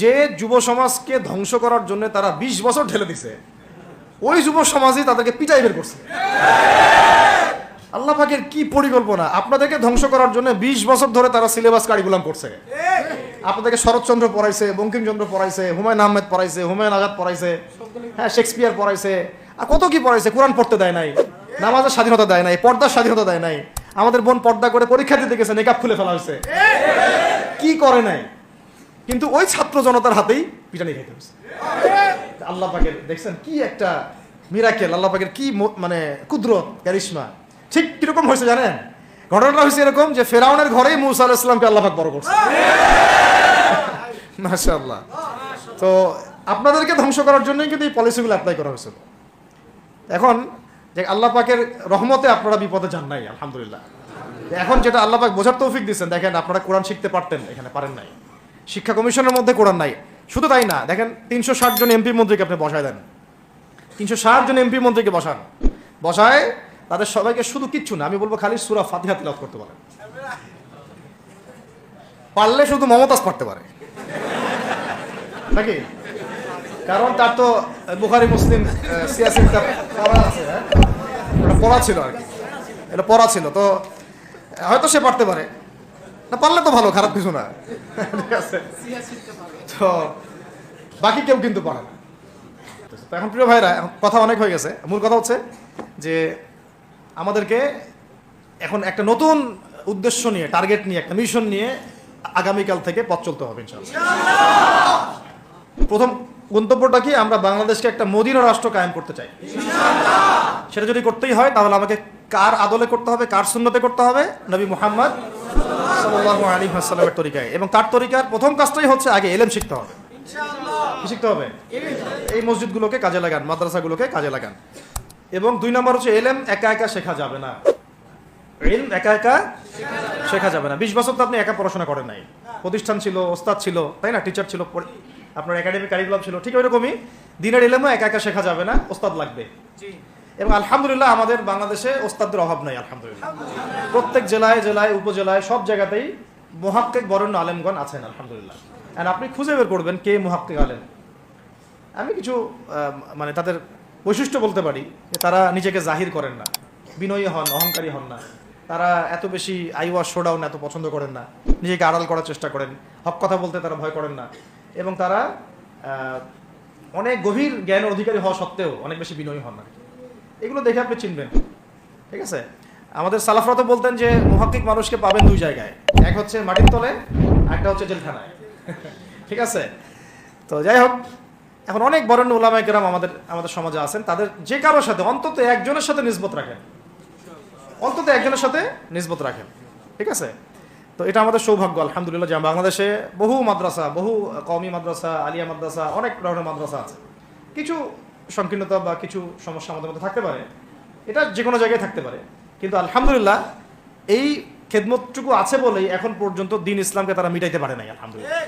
যে যুব সমাজকে ধ্বংস করার জন্য তারা ২০ বছর ঢেলে দিছে, ওই যুব সমাজই তাদেরকে পিটাই বের করছে। আল্লাহ পাকের কি পরিকল্পনা? আপনাদেরকে ধ্বংস করার জন্য ২০ বছর ধরে তারা সিলেবাস কারিকুলাম করছে। আপনাদেরকে শরৎচন্দ্র পড়াইছে, বঙ্কিমচন্দ্র পড়াইছে, হুমায়ুন আহমেদ পড়াইছে, হুমায়ুন আজাদ পড়াইছে হ্যাঁ শেক্সপিয়ার পড়াইছে। আর কত কি পড়াইছে? কোরআন পড়তে দেয় নাই, নামাজের স্বাধীনতা দেয় নাই, পর্দার স্বাধীনতা দেয় নাই। আমাদের বোন পর্দা করে পরীক্ষা দিতে গেছে, নেকাব খুলে ফেলা হয়েছে। কি করে নাই? কিন্তু ওই ছাত্র জনতার হাতেই পিটানি খাইতে হয়েছে। আল্লাহ পাকের, দেখছেন কি একটা মিরাকেল আল্লাহ পাকের কি মানে কুদরত ক্যারিশমা ঠিক কীরকম হয়েছে জানেন? ঘটনাটা হয়েছে এরকম যে ফেরাউনের ঘরেই মুসা আলাহ ইসলামকে আল্লাহ পাক বড় করছে। মাশাআল্লাহ। তো আপনাদেরকে ধ্বংস করার জন্যই কিন্তু এই পলিসিগুলো অ্যাপ্লাই করা হয়েছিল এখন যে আল্লাহ পাকের রহমতে আপনারা বিপদে যান নাই, আলহামদুলিল্লাহ। এখন যেটা আল্লাহ পাক বোঝার তৌফিক দিচ্ছেন দেখেন আপনারা কোরআন শিখতে পারতেন, এখানে পারেন নাই। শিক্ষা কমিশনের মধ্যে কোরআন নাই। শুধু তাই না দেখেন তিনশো ষাট জন এমপি মন্ত্রীকে আপনি বসায় দেন। তিনশো ষাট জন এমপি মন্ত্রীকে বসান। বসায় তাদের সবাইকে শুধু কিচ্ছু না আমি বলব খালি সুরা ফাতিহা তিলাত করতে পারে পারলে শুধু মমতাজ পারতে পারে। নাকি? কারণ তার তো বুখারি মুসলিম আহ, সিয়াসি কিতাব পড়া হ্যাঁ? পড়া ছিল আর কি। এটা পড়া ছিল তো হয়তো সে পারতে পারে। না, পারলে তো ভালো, খারাপ কিছু না। ঠিক আছে। তো, বাকি কেউ কিন্তু পারে না। তো এখন প্রিয় ভাইরা কথা অনেক হয়ে গেছে। মূল কথা হচ্ছে যে আমাদেরকে এখন একটা নতুন উদ্দেশ্য নিয়ে টার্গেট নিয়ে, একটা মিশন নিয়ে আগামীকাল থেকে পথ চলতে হবে প্রথম গন্তব্যটা কি? আমরা বাংলাদেশকে একটা মদিনা রাষ্ট্র কায়েম করতে চাই। সেটা যদি করতেই হয়, তাহলে আমাকে কার আদলে করতে হবে, কার সুন্নতে করতে হবে? নবী মুহাম্মদ ওয়াসাল্লামের তরিকায়। এবং তার তরিকার প্রথম কাজটাই হচ্ছে আগে এলেম শিখতে হবে। শিখতে হবে? এই মসজিদগুলোকে কাজে লাগান মাদ্রাসাগুলোকে কাজে লাগান। এবং দুই নম্বর হচ্ছে এলেম একা একা শেখা যাবে না। এলম একা একা শেখা যাবে না। বিশ বছর তো আপনি একা পড়াশোনা করেন নাই। প্রতিষ্ঠান ছিল ওস্তাদ ছিল তাই না? টিচার ছিল আপনার একাডেমিক কারিকুলাম ছিল। ঠিক ওইরকমই। দিনের এলেমও একা একা শেখা যাবে না ওস্তাদ লাগবে। এবং আলহামদুলিল্লাহ আমাদের বাংলাদেশে ওস্তাদের অভাব নাই আলহামদুলিল্লাহ। প্রত্যেক জেলায় জেলায় উপজেলায় সব জায়গাতেই মহাক্কেক বরেণ্য আলেমগণ আছেন আলহামদুলিল্লাহ। আর আপনি খুঁজে বের করবেন কে মহাক্কেক আলেম। আমি কিছু মানে তাদের বৈশিষ্ট্য বলতে পারি যে তারা নিজেকে জাহির করেন না বিনয়ী হন অহংকারী হন না। তারা এত বেশি আইওয়া শোডাউন এত পছন্দ করেন না নিজেকে আড়াল করার চেষ্টা করেন হক কথা বলতে তারা ভয় করেন না। এবং তারা অনেক গভীর জ্ঞানের অধিকারী হওয়া সত্ত্বেও অনেক বেশি বিনয়ী হন না। এগুলো দেখে আপনি চিনবেন। ঠিক আছে? আমাদের সালাফরা তো বলতেন যে মহাক্কিক মানুষকে পাবেন দুই জায়গায়। এক হচ্ছে মাটির তলে একটা হচ্ছে জেলখানায়। ঠিক আছে? তো যাই হোক, এখন অনেক বরেণ্য ওলামায় কেরাম আমাদের আমাদের সমাজে আছেন। তাদের যে কারোর সাথে, অন্তত একজনের সাথে নিসবত রাখেন। অন্তত একজনের সাথে নিসবত রাখেন। ঠিক আছে? তো এটা আমাদের সৌভাগ্য, আলহামদুলিল্লাহ। যে বাংলাদেশে বহু মাদ্রাসা, বহু কওমি মাদ্রাসা, আলিয়া মাদ্রাসা, অনেক ধরনের মাদ্রাসা আছে। কিছু সংকীর্ণতা বা কিছু সমস্যা আমাদের মধ্যে থাকতে পারে। এটা যে কোনো জায়গায় থাকতে পারে। কিন্তু আলহামদুলিল্লাহ, এই খেদমতটুকু আছে বলেই এখন পর্যন্ত দিন ইসলামকে তারা মিটাইতে পারে নাই, আলহামদুলিল্লাহ।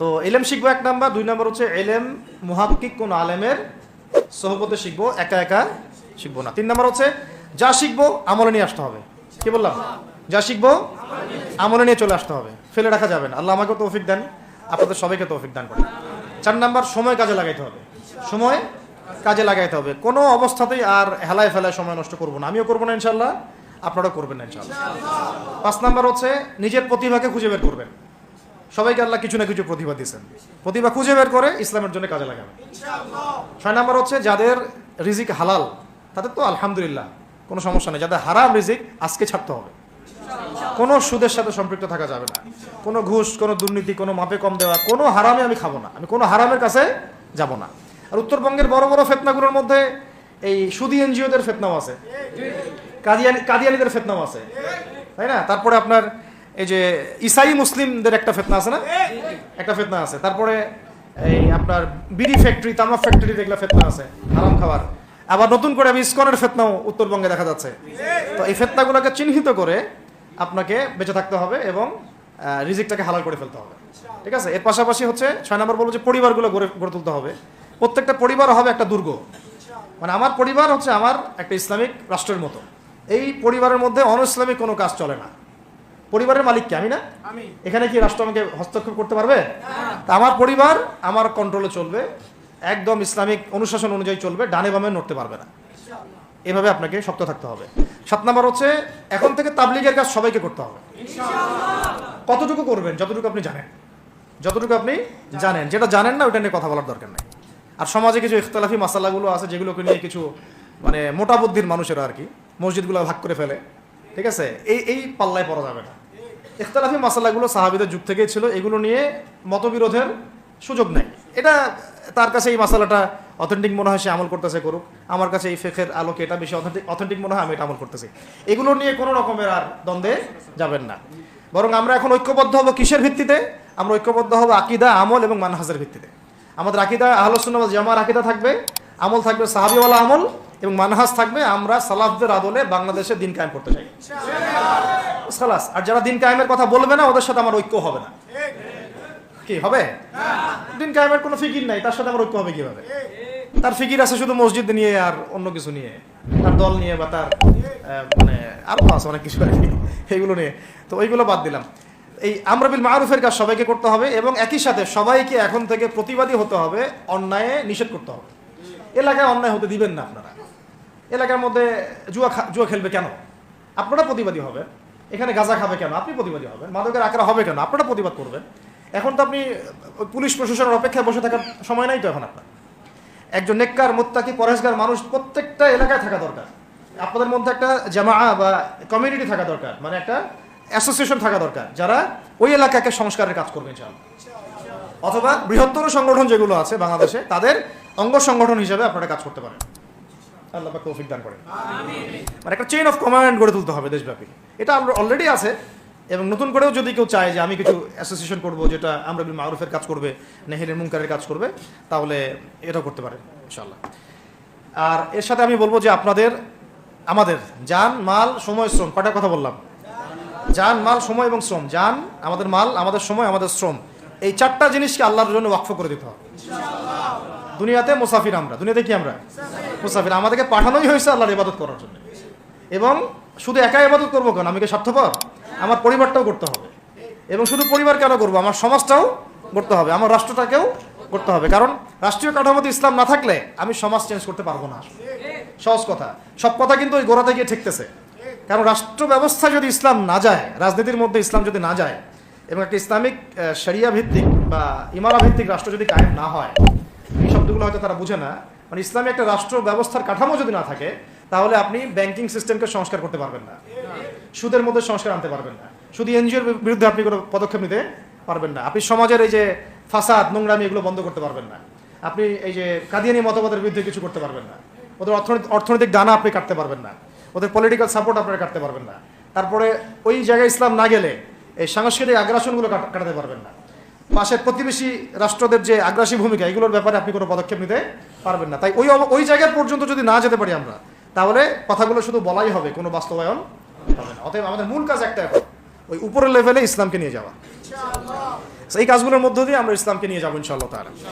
তো এলেম শিখব এক নাম্বার, দুই নাম্বার হচ্ছে এলেম মুহাক্কিক কোন আলেমের সহবতে শিখব, একা একা শিখব না। তিন নাম্বার হচ্ছে যা শিখব আমলে নিয়ে আসতে হবে। কি বললাম? যা শিখব আমলে নিয়ে চলে আসতে হবে। ফেলে রাখা যাবে না। আল্লাহ আমাকে তৌফিক দেন, আপনাদের সবাইকে তৌফিক দান করেন। চার নাম্বার, সময় কাজে লাগাইতে হবে। সময় কাজে লাগাইতে হবে। কোনো অবস্থাতেই আর হেলায় ফেলায় সময় নষ্ট করব না। আমিও করব না ইনশাল্লাহ আপনারাও করবেন না ইনশাল্লাহ পাঁচ নাম্বার হচ্ছে, নিজের প্রতিভাকে খুঁজে বের করবেন। সবাইকে আল্লাহ কিছু না কিছু প্রতিভা দিয়েছেন। প্রতিভা খুঁজে বের করে ইসলামের জন্য কাজে লাগাবে ছয় নাম্বার হচ্ছে, যাদের রিজিক হালাল, তাদের তো আলহামদুলিল্লাহ, কোনো সমস্যা নেই। যাদের হারাম রিজিক, আজকে ছাড়তে হবে। কোনো সুদের সাথে সম্পৃক্ত থাকা যাবে না। কোনো ঘুষ, কোনো দুর্নীতি, কোনো মাপে কম দেওয়া, কোনো হারামে আমি খাব না। আমি কোনো হারামের কাছে যাব না। আর উত্তরবঙ্গের বড় বড় ফেতনাগুলোর মধ্যে এই সুদি এনজিওদের ফেতনাও আছে। কাদিয়ানি কাদিয়ানিদের ফেতনাও আছে। তাই না? তারপরে আপনার এই যে ইসাই মুসলিমদের একটা ফেতনা আছে না? একটা ফেতনা আছে। তারপরে এই আপনার বিড়ি ফ্যাক্টরি তামাক ফ্যাক্টরি এগুলো ফেতনা আছে, হারাম খাবার আবার নতুন করে আমি ইস্কনের ফেতনাও উত্তরবঙ্গে দেখা যাচ্ছে। তো এই ফেতনাগুলোকে চিহ্নিত করে আপনাকে বেঁচে থাকতে হবে এবং রিজিকটাকে হালাল করে ফেলতে হবে। ঠিক আছে? এর পাশাপাশি হচ্ছে ছয় নম্বর বলব যে পরিবারগুলো গড়ে গড়ে তুলতে হবে। প্রত্যেকটা পরিবার হবে একটা দুর্গ। মানে আমার পরিবার হচ্ছে আমার একটা ইসলামিক রাষ্ট্রের মতো। এই পরিবারের মধ্যে অন ইসলামিক কোনো কাজ চলে না। পরিবারের মালিক কে? আমি না? এখানে কি রাষ্ট্র আমাকে হস্তক্ষেপ করতে পারবে? তা আমার পরিবার আমার কন্ট্রোলে চলবে। একদম ইসলামিক অনুশাসন অনুযায়ী চলবে ডানে বামে নড়তে পারবে না। এভাবে আপনাকে শক্ত থাকতে হবে। সাত নম্বর হচ্ছে, এখন থেকে তাবলিগের কাজ সবাইকে করতে হবে। কতটুকু করবেন, যতটুকু আপনি জানেন। যতটুকু আপনি জানেন। যেটা জানেন না ওটা নিয়ে কথা বলার দরকার নেই। আর সমাজে কিছু ইখতলাফি মাসালাগুলো আছে, যেগুলোকে নিয়ে কিছু মানে মোটা বুদ্ধির মানুষেরা আর কি, মসজিদগুলো ভাগ করে ফেলে। ঠিক আছে? এই এই পাল্লায় পড়া যাবে না। ইখতলাফি মাসালাগুলো সাহাবিদের যুগ থেকেই ছিল, এগুলো নিয়ে মতবিরোধের সুযোগ নেই। এটা তার কাছে এই মাসালাটা অথেন্টিক মনে হয় সে আমল করতেছে করুক। আমার কাছে এই ফেকের আলোকে এটা বেশি অথেন্টিক অথেন্টিক মনে হয় আমি এটা আমল করতেছি। এগুলো নিয়ে কোনো রকমের আর দ্বন্দ্বে যাবেন না। বরং আমরা এখন ঐক্যবদ্ধ হব কিসের ভিত্তিতে? আমরা ঐক্যবদ্ধ হব আকিদা, আমল এবং মানহাজের ভিত্তিতে। আমাদের আকিদা আহলসুন্না জামার আকিদা থাকবে, আমল থাকবে সাহাবিওয়ালা আমল এবং মানহাজ থাকবে। আমরা সালাফদের আদলে বাংলাদেশে দিন কায়েম করতে চাই। সালাস, আর যারা দিন কায়েমের কথা বলবে না, ওদের সাথে আমার ঐক্য হবে না। কি, হবে? দিন কায়েমের কোনো ফিকির নাই, তার সাথে আমার ঐক্য হবে কীভাবে? তার ফিকির আছে শুধু মসজিদ নিয়ে আর অন্য কিছু নিয়ে। তার দল নিয়ে বা তার মানে আরও আছে অনেক কিছু আর কি এইগুলো নিয়ে। তো ওইগুলো বাদ দিলাম। এই আমরাবিল মারুফের কাজ সবাইকে করতে হবে এবং একই সাথে সবাইকে এখন থেকে প্রতিবাদী হতে হবে, অন্যায়ে নিষেধ করতে হবে। এলাকায় অন্যায় হতে দিবেন না আপনারা। এলাকার মধ্যে জুয়া জুয়া খেলবে কেন? আপনারা প্রতিবাদী হবেন। এখানে গাঁজা খাবে কেন? আপনি প্রতিবাদী হবেন। মাদকের আঁকড়া হবে কেন? আপনারা প্রতিবাদ করবেন। এখন তো আপনি পুলিশ প্রশাসনের অপেক্ষায় বসে থাকার সময় নাই তো এখন আপনার। একজন নেককার মোত্তাকি পরেশগার মানুষ প্রত্যেকটা এলাকায় থাকা দরকার। আপনাদের মধ্যে একটা জামা বা কমিউনিটি থাকা দরকার মানে একটা অ্যাসোসিয়েশন থাকা দরকার যারা ওই এলাকাকে সংস্কারের কাজ করবে ইনশাআল্লাহ। অথবা বৃহত্তর সংগঠন যেগুলো আছে বাংলাদেশে তাদের অঙ্গ সংগঠন হিসেবে আপনারা কাজ করতে পারেন। আল্লাহ তৌফিক দান করেন। মানে একটা চেইন অফ কমান্ড গড়ে তুলতে হবে দেশব্যাপী। এটা অলরেডি আছে এবং নতুন করেও যদি কেউ চায় যে আমি কিছু অ্যাসোসিয়েশন করব যেটা আমরা মারুফের কাজ করবে, নেহেরের মুনকারের কাজ করবে, তাহলে এটাও করতে পারেন ইনশাল্লাহ আর এর সাথে আমি বলব যে আপনাদের, আমাদের, যান, মাল, সময়, শ্রম কটা কথা বললাম? যান, মাল, সময় এবং শ্রম, যান, আমাদের মাল, আমাদের সময়, আমাদের শ্রম, এই চারটা জিনিসকে আল্লাহর জন্য ওয়াকফ করে দিতে হবে। দুনিয়াতে মুসাফির আমরা, দুনিয়াতে কি আমরা? মুসাফির, আমাদেরকে পাঠানোই হয়েছে আল্লাহর ইবাদত করার জন্য। এবং শুধু একা ইবাদত করব কেন? আমি কি স্বার্থপর? আমার পরিবারটাও করতে হবে। এবং শুধু পরিবার কেন করব? আমার সমাজটাও করতে হবে, আমার রাষ্ট্রটাকেও করতে হবে। কারণ রাষ্ট্রীয় কাঠামোতে ইসলাম না থাকলে আমি সমাজ চেঞ্জ করতে পারব না। সহজ কথা। সব কথা কিন্তু ওই গোড়াতে গিয়ে ঠেকতেছে। কারণ রাষ্ট্র ব্যবস্থা যদি ইসলাম না যায়, রাজনীতির মধ্যে ইসলাম যদি না যায়, এবং একটা ইসলামিক শরিয়া ভিত্তিক বা ইমারা ভিত্তিক রাষ্ট্র যদি কায়েম না হয়, এই শব্দগুলো হয়তো তারা বুঝে না মানে ইসলামী একটা রাষ্ট্র ব্যবস্থার কাঠামো যদি না থাকে, তাহলে আপনি ব্যাংকিং সিস্টেমকে সংস্কার করতে পারবেন না। সুদের মধ্যে সংস্কার আনতে পারবেন না। শুধু এনজিওর বিরুদ্ধে আপনি কোনো পদক্ষেপ নিতে পারবেন না। আপনি সমাজের এই যে ফাসাদ, নোংরামি এগুলো বন্ধ করতে পারবেন না। আপনি এই যে কাদিয়ানি মতবাদের বিরুদ্ধে কিছু করতে পারবেন না। ওদের অর্থনৈতিক দানা আপনি কাটতে পারবেন না। ওদের পলিটিক্যাল সাপোর্ট আপনারা কাটতে পারবেন না। তারপরে ওই জায়গায় ইসলাম না গেলে এই সাংস্কৃতিক আগ্রাসনগুলো কাটাতে পারবেন না। পাশের প্রতিবেশী রাষ্ট্রদের যে আগ্রাসী ভূমিকা, এগুলোর ব্যাপারে আপনি কোনো পদক্ষেপ নিতে পারবেন না। তাই ওই ওই জায়গা পর্যন্ত যদি না যেতে পারি আমরা, তাহলে কথাগুলো শুধু বলাই হবে, কোনো বাস্তবায়ন হবে না। অতএব আমাদের মূল কাজ একটা এখন ওই উপরের লেভেলে ইসলামকে নিয়ে যাওয়া। এই কাজগুলোর মধ্য দিয়ে আমরা ইসলামকে নিয়ে যাব ইনশাআল্লাহ তারা